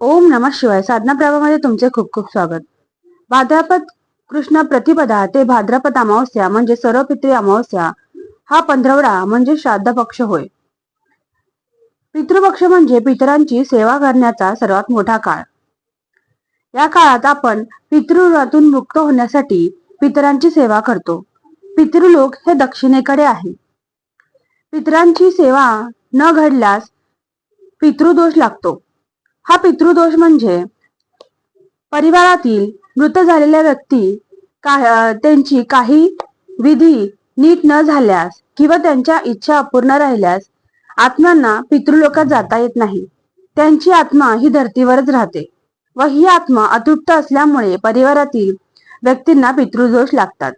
ओम नमः शिवाय. साधना प्रभामध्ये तुमचे खूप खूप स्वागत. भाद्रपद कृष्ण प्रतिपदा ते भाद्रपद अमावस्या म्हणजे सर्वपित्री अमावस्या हा पंधरवडा म्हणजे श्राद्ध पक्ष होय. पितृपक्ष म्हणजे पितरांची सेवा करण्याचा सर्वात मोठा काळ. या काळात आपण पितृतून मुक्त होण्यासाठी पितरांची सेवा करतो. पितृलोक हे दक्षिणेकडे आहे. पितरांची सेवा न घडल्यास पितृदोष लागतो. हा पितृदोष म्हणजे परिवारातील मृत झालेल्या व्यक्ती का त्यांची काही विधी नीट न झाल्यास किंवा त्यांच्या इच्छा अपूर्ण राहिल्यास आत्म्यांना पितृलोकात जाता येत नाही. त्यांची आत्मा ही धर्तीवरच राहते व ही आत्मा अतृप्त असल्यामुळे परिवारातील व्यक्तींना पितृदोष लागतात.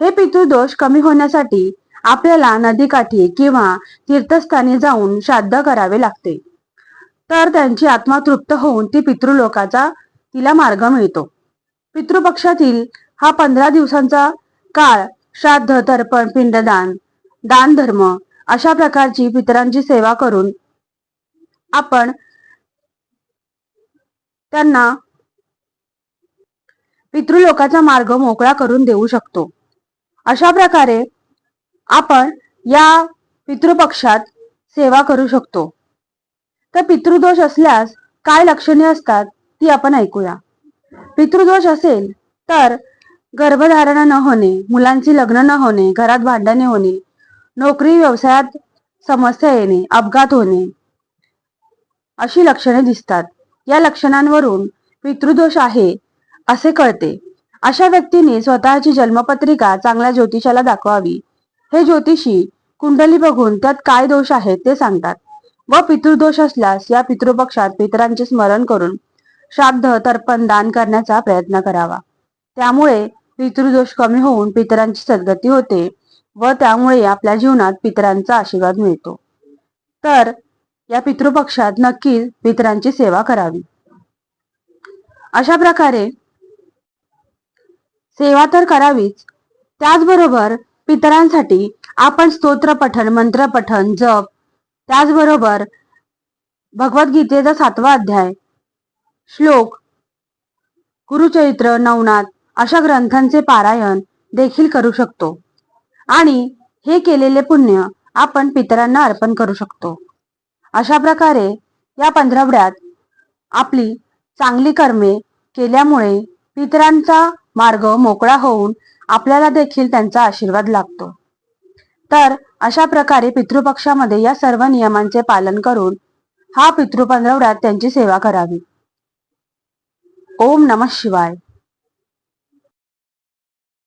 हे पितृदोष कमी होण्यासाठी आपल्याला नदीकाठी किंवा तीर्थस्थानी जाऊन श्राद्ध करावे लागते. तर त्यांची आत्मा तृप्त होऊन ती पितृलोकाचा तिला मार्ग मिळतो. पितृपक्षातील हा पंधरा दिवसांचा काळ श्राद्ध तर्पण पिंडदान दान धर्म अशा प्रकारची पितरांची सेवा करून आपण त्यांना पितृलोकाचा मार्ग मोकळा करून देऊ शकतो. अशा प्रकारे आपण या पितृपक्षात सेवा करू शकतो. तर पितृदोष असल्यास काय लक्षणे असतात ती आपण ऐकूया. पितृदोष असेल तर गर्भधारणा न होणे मुलांची लग्न न होणे घरात भांडणे होणे नोकरी व्यवसायात समस्या येणे अपघात होणे अशी लक्षणे दिसतात. या लक्षणांवरून पितृदोष आहे असे कळते. अशा व्यक्तीने स्वतःची जन्मपत्रिका चांगल्या ज्योतिषाला दाखवावी. हे ज्योतिषी कुंडली बघून त्यात काय दोष आहेत ते सांगतात. व पितृदोष असल्यास या पितृपक्षात पितरांचे स्मरण करून श्राद्ध तर्पण दान करण्याचा प्रयत्न करावा. त्यामुळे पितृदोष कमी होऊन पितरांची सद्गती होते व त्यामुळे आपल्या जीवनात पितरांचा आशीर्वाद मिळतो. तर या पितृपक्षात नक्की पितरांची सेवा करावी. अशा प्रकारे सेवा तर करावीच त्याचबरोबर पितरांसाठी आपण स्तोत्र पठण मंत्र पठण जप त्याचबरोबर भगवद्गीतेचा सातवा अध्याय श्लोक गुरुचरित्र नवनाथ अशा ग्रंथांचे पारायण देखील करू शकतो. आणि हे केलेले पुण्य आपण पितरांना अर्पण करू शकतो. अशा प्रकारे या पंधरवड्यात आपली चांगली कर्मे केल्यामुळे पितरांचा मार्ग मोकळा होऊन आपल्याला देखील त्यांचा आशीर्वाद लागतो तर अशा प्रकारे पितृपक्षामध्ये या सर्व नियमांचे पालन करून हा पितृपंधरवड्यात त्यांची सेवा करावी. ओम नमः शिवाय.